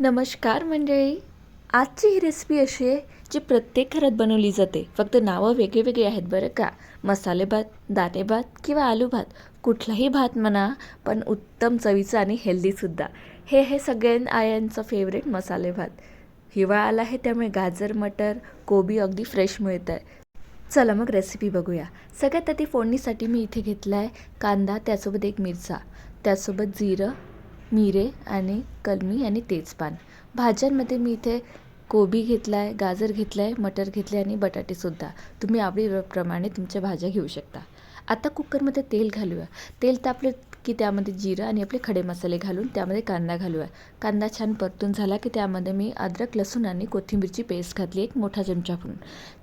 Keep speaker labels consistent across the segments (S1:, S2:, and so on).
S1: नमस्कार मंडळी. आजची ही रेसिपी अशी आहे जी प्रत्येक घरात बनवली जाते. फक्त नावं वेगळे वेगळे आहेत बरं का. मसाले भात दाणे भात किंवा आलू भात. कुठलाही भात म्हणा पण उत्तम चवीचं आणि हेल्दीसुद्धा हे हे सगळ्यां आयांचं फेवरेट मसाले भात. हिवाळा आला आहे त्यामुळे गाजर मटर कोबी अगदी फ्रेश मिळत आहे. चला मग रेसिपी बघूया. सगळ्यात आधी फोडणीसाठी मी इथे घेतला आहे कांदा त्यासोबत एक मिरचा. त्यासोबत जिरं मिरे आणि कलमी आणि तेजपान भाज्यांमध्ये मी इथे कोबी घेतला आहे गाजर घेतला आहे मटर घेतले आणि बटाटेसुद्धा तुम्ही आवडीप्रमाणे तुमच्या भाज्या घेऊ शकता. आता कुकरमध्ये तेल घालूया. तेल तापले की त्यामध्ये जिरं आणि आपले खडे मसाले घालून त्यामध्ये कांदा घालूया. कांदा छान परतून झाला की त्यामध्ये मी अद्रक लसूण आणि कोथिंबीरची पेस्ट घातली एक मोठा चमचा भरून.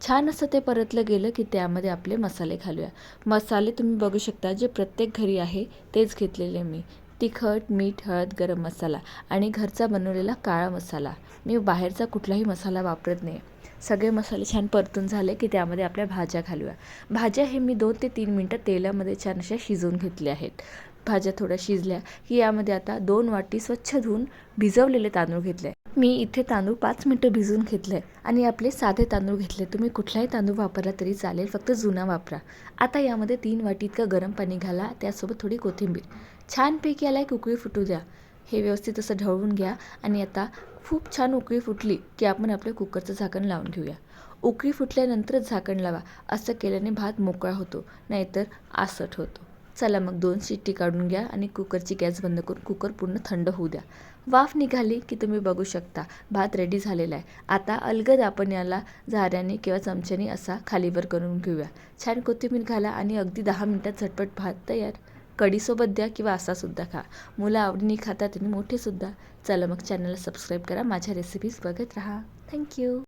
S1: छान असं ते परतलं गेलं की त्यामध्ये आपले मसाले घालूया. मसाले तुम्ही बघू शकता जे प्रत्येक घरी आहे तेच घेतलेले मी. तिखट मीठ हळद गरम मसाला आणि घरचा बनवलेला काळा मसाला. मी बाहेरचा कुठलाही मसाला वापरत नाही. सगळे मसाले छान परतून झाले की त्यामध्ये आपल्या भाज्या घालूया. भाज्या हे मी दोन ते तीन मिनटं तेलामध्ये छान अशा शिजवून घेतल्या आहेत. भाज्या थोड्या शिजल्या की यामध्ये आता दोन वाटी स्वच्छ धुवून भिजवलेले तांदूळ घेतले. मी इथे तांदूळ पाच मिनटं भिजवून घेतले आणि आपले साधे तांदूळ घेतले. तुम्ही कुठलाही तांदूळ वापरला तरी चालेल फक्त जुना वापरा. आता यामध्ये तीन वाटी इतकं गरम पाणी घाला त्यासोबत थोडी कोथिंबीर. छानपैकी याला एक उकळी फुटू द्या. हे व्यवस्थित असं ढवळून घ्या आणि आता खूप छान उकळी फुटली की आपण आपल्या कुकरचं झाकण लावून घेऊया. उकळी फुटल्यानंतरच झाकण लावा. असं केल्याने भात मोकळा होतो नाहीतर आसट होतो. चला मग दोन शिट्टी काढून घ्या आणि कुकरची गॅस बंद करून कुकर पूर्ण थंड होऊ द्या. वाफ निघाली की तुम्ही बघू शकता भात रेडी झालेला आहे. आता अलगद आपण याला झाऱ्याने किंवा चमच्याने असा खालीवर करून घेऊया. छान कोथिंबीर घाला आणि अगदी दहा मिनटात झटपट भात तयार. कढीसोबत द्या किंवा असासुद्धा खा. मुलं आवडीने खातात आणि मोठेसुद्धा चला मग चॅनलला सबस्क्राईब करा. माझ्या रेसिपीज बघत राहा. थँक्यू